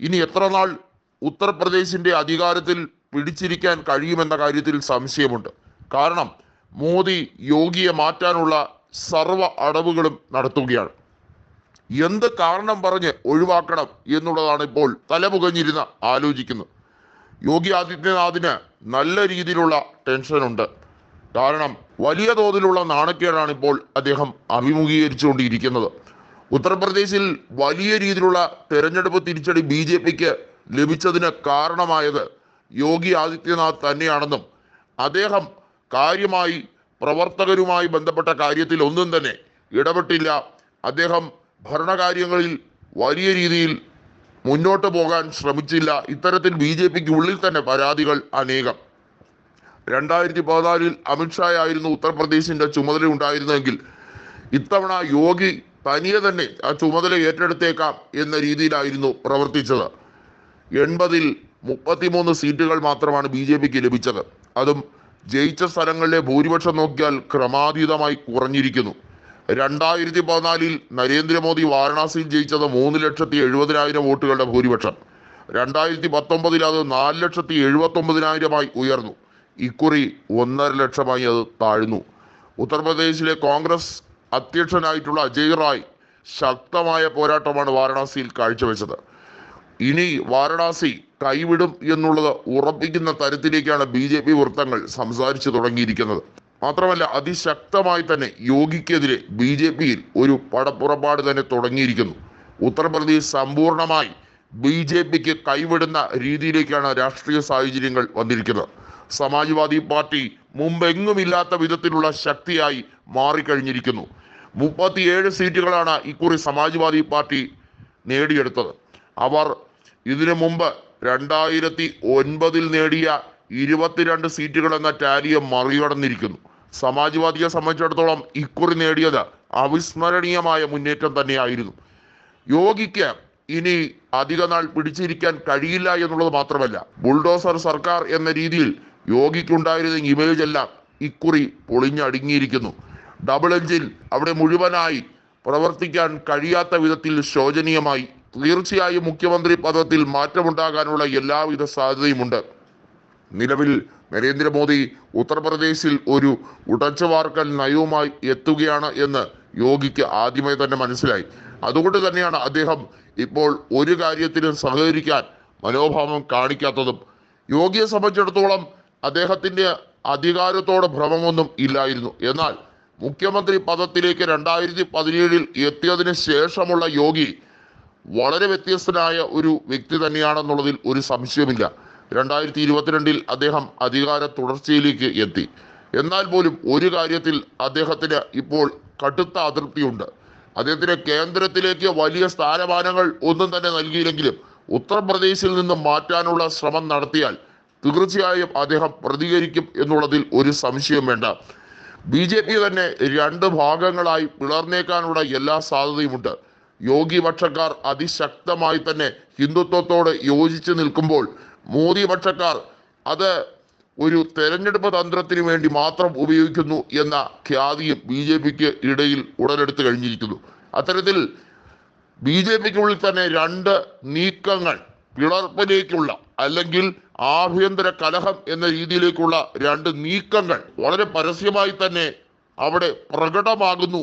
ഇനി എത്ര നാൾ ഉത്തർപ്രദേശിന്റെ അധികാരത്തിൽ പിടിച്ചിരിക്കാൻ കഴിയുമെന്ന കാര്യത്തിൽ സംശയമുണ്ട്. കാരണം മോദി യോഗിയെ മാറ്റാനുള്ള സർവ അടവുകളും നടത്തുകയാണ്. എന്ത് കാരണം പറഞ്ഞ് ഒഴിവാക്കണം എന്നുള്ളതാണ് ഇപ്പോൾ തലമുകഞ്ഞിരുന്ന് ആലോചിക്കുന്നത്. യോഗി ആദിത്യനാഥിന് നല്ല രീതിയിലുള്ള ടെൻഷനുണ്ട്. കാരണം വലിയ തോതിലുള്ള നാണക്കേടാണ് ഇപ്പോൾ അദ്ദേഹം അഭിമുഖീകരിച്ചുകൊണ്ടിരിക്കുന്നത്. ഉത്തർപ്രദേശിൽ വലിയ രീതിയിലുള്ള തെരഞ്ഞെടുപ്പ് തിരിച്ചടി ബി ജെ പിക്ക് ലഭിച്ചതിന് കാരണമായത് യോഗി ആദിത്യനാഥ് തന്നെയാണെന്നും അദ്ദേഹം കാര്യമായി പ്രവർത്തകരുമായി ബന്ധപ്പെട്ട കാര്യത്തിൽ ഒന്നും തന്നെ ഇടപെട്ടില്ല. അദ്ദേഹം ഭരണകാര്യങ്ങളിൽ വലിയ രീതിയിൽ മുന്നോട്ട് പോകാൻ ശ്രമിച്ചില്ല. ഇത്തരത്തിൽ ബി ജെ പിക്ക് ഉള്ളിൽ തന്നെ പരാതികൾ അനേകം. രണ്ടായിരത്തി പതിനാലിൽ അമിത്ഷായായിരുന്നു ഉത്തർപ്രദേശിന്റെ ചുമതല ഉണ്ടായിരുന്നെങ്കിൽ ഇത്തവണ യോഗി തനിയെ തന്നെ ആ ചുമതല ഏറ്റെടുത്തേക്കാം എന്ന രീതിയിലായിരുന്നു പ്രവർത്തിച്ചത്. എൺപതിൽ മുപ്പത്തിമൂന്ന് സീറ്റുകൾ മാത്രമാണ് ബി ജെ പിക്ക് ലഭിച്ചത്. അതും ജയിച്ച സ്ഥലങ്ങളിലെ ഭൂരിപക്ഷം നോക്കിയാൽ ക്രമാതീതമായി കുറഞ്ഞിരിക്കുന്നു. രണ്ടായിരത്തി പതിനാലിൽ നരേന്ദ്രമോദി വാരണാസിയിൽ ജയിച്ചത് മൂന്ന് ലക്ഷത്തി എഴുപതിനായിരം വോട്ടുകളുടെ ഭൂരിപക്ഷം. രണ്ടായിരത്തി പത്തൊമ്പതിൽ അത് നാല് ലക്ഷത്തി എഴുപത്തൊമ്പതിനായിരമായി ഉയർന്നു. ഇക്കുറി ഒന്നര ലക്ഷമായി അത് താഴ്ന്നു. ഉത്തർപ്രദേശിലെ കോൺഗ്രസ് അധ്യക്ഷനായിട്ടുള്ള അജയ് റായ് ശക്തമായ പോരാട്ടമാണ് വാരണാസിയിൽ കാഴ്ചവെച്ചത്. ഇനി വാരണാസി കൈവിടും എന്നുള്ളത് ഉറപ്പിക്കുന്ന തരത്തിലേക്കാണ് ബി ജെ പി വൃത്തങ്ങൾ സംസാരിച്ചു തുടങ്ങിയിരിക്കുന്നത്. മാത്രമല്ല അതിശക്തമായി തന്നെ യോഗിക്കെതിരെ ബി ജെ പിയിൽ ഒരു പടപ്പുറപ്പാട് തന്നെ തുടങ്ങിയിരിക്കുന്നു. ഉത്തർപ്രദേശ് സമ്പൂർണമായി ബി ജെ പിക്ക് കൈവിടുന്ന രീതിയിലേക്കാണ് രാഷ്ട്രീയ സാഹചര്യങ്ങൾ വന്നിരിക്കുന്നത്. സമാജ്വാദി പാർട്ടി മുമ്പെങ്ങുമില്ലാത്ത വിധത്തിലുള്ള ശക്തിയായി മാറിക്കഴിഞ്ഞിരിക്കുന്നു. മുപ്പത്തിയേഴ് സീറ്റുകളാണ് ഇക്കുറി സമാജ്വാദി പാർട്ടി നേടിയെടുത്തത്. അവർ ഇതിനു മുമ്പ് രണ്ടായിരത്തി ഒൻപതിൽ നേടിയ ഇരുപത്തിരണ്ട് സീറ്റുകൾ എന്ന ടാലിയെ മറികടന്നിരിക്കുന്നു. സമാജ്വാദിയെ സംബന്ധിച്ചിടത്തോളം ഇക്കുറി നേടിയത് അവിസ്മരണീയമായ മുന്നേറ്റം തന്നെയായിരുന്നു. യോഗിക്ക് ഇനി അധിക നാൾ പിടിച്ചിരിക്കാൻ കഴിയില്ല എന്നുള്ളത് മാത്രമല്ല ബുൾഡോസർ സർക്കാർ എന്ന രീതിയിൽ യോഗിക്കുണ്ടായിരുന്ന ഇമേജ് എല്ലാം ഇക്കുറി പൊളിഞ്ഞടുങ്ങിയിരിക്കുന്നു. ഡബിൾ എഞ്ചിൻ അവിടെ മുഴുവനായി പ്രവർത്തിക്കാൻ കഴിയാത്ത വിധത്തിൽ ശോചനീയമായി. തീർച്ചയായും മുഖ്യമന്ത്രി പദത്തിൽ മാറ്റമുണ്ടാകാനുള്ള എല്ലാവിധ സാധ്യതയുമുണ്ട്. നിലവിൽ നരേന്ദ്രമോദി ഉത്തർപ്രദേശിൽ ഒരു ഉടച്ചുവാർക്കൽ നയവുമായി എത്തുകയാണ് എന്ന് യോഗിക്ക് ആദ്യമേ തന്നെ മനസ്സിലായി. അതുകൊണ്ട് തന്നെയാണ് അദ്ദേഹം ഇപ്പോൾ ഒരു കാര്യത്തിനും സഹകരിക്കാൻ മനോഭാവം കാണിക്കാത്തതും. യോഗിയെ സംബന്ധിച്ചിടത്തോളം അദ്ദേഹത്തിന്റെ അധികാരത്തോടെ ഭ്രമമൊന്നും ഇല്ലായിരുന്നു. എന്നാൽ മുഖ്യമന്ത്രി പദത്തിലേക്ക് രണ്ടായിരത്തി പതിനേഴിൽ എത്തിയതിന് ശേഷമുള്ള യോഗി വളരെ വ്യത്യസ്തനായ ഒരു വ്യക്തി തന്നെയാണെന്നുള്ളതിൽ ഒരു സംശയമില്ല രണ്ടായിരത്തി ഇരുപത്തിരണ്ടിൽ അദ്ദേഹം അധികാര തുടർച്ചയിലേക്ക് എത്തി. എന്നാൽ പോലും ഒരു കാര്യത്തിൽ അദ്ദേഹത്തിന് ഇപ്പോൾ കടുത്ത അതൃപ്തിയുണ്ട്. അദ്ദേഹത്തിന് കേന്ദ്രത്തിലേക്ക് വലിയ സ്ഥാനമാനങ്ങൾ ഒന്നും തന്നെ നൽകിയില്ലെങ്കിലും ഉത്തർപ്രദേശിൽ നിന്ന് മാറ്റാനുള്ള ശ്രമം നടത്തിയാൽ തീർച്ചയായും അദ്ദേഹം പ്രതികരിക്കും എന്നുള്ളതിൽ ഒരു സംശയം വേണ്ട. ബി ജെ പി തന്നെ രണ്ട് ഭാഗങ്ങളായി പിളർന്നേക്കാനുള്ള എല്ലാ സാധ്യതയുമുണ്ട്. യോഗി പക്ഷക്കാർ അതിശക്തമായി തന്നെ ഹിന്ദുത്വത്തോട് യോജിച്ച് നിൽക്കുമ്പോൾ മോദി പക്ഷക്കാർ അത് ഒരു തെരഞ്ഞെടുപ്പ് തന്ത്രത്തിന് വേണ്ടി മാത്രം ഉപയോഗിക്കുന്നു എന്ന ഖ്യാതിയും ബി ജെ പിക്ക് ഇടയിൽ ഉടലെടുത്ത് കഴിഞ്ഞിരിക്കുന്നു. അത്തരത്തിൽ ബി ജെ പിക്കുള്ളിൽ തന്നെ രണ്ട് നീക്കങ്ങൾ പിളർപ്പിലേക്കുള്ള അല്ലെങ്കിൽ ആഭ്യന്തര കലഹം എന്ന രീതിയിലേക്കുള്ള രണ്ട് നീക്കങ്ങൾ വളരെ പരസ്യമായി തന്നെ അവിടെ പ്രകടമാകുന്നു.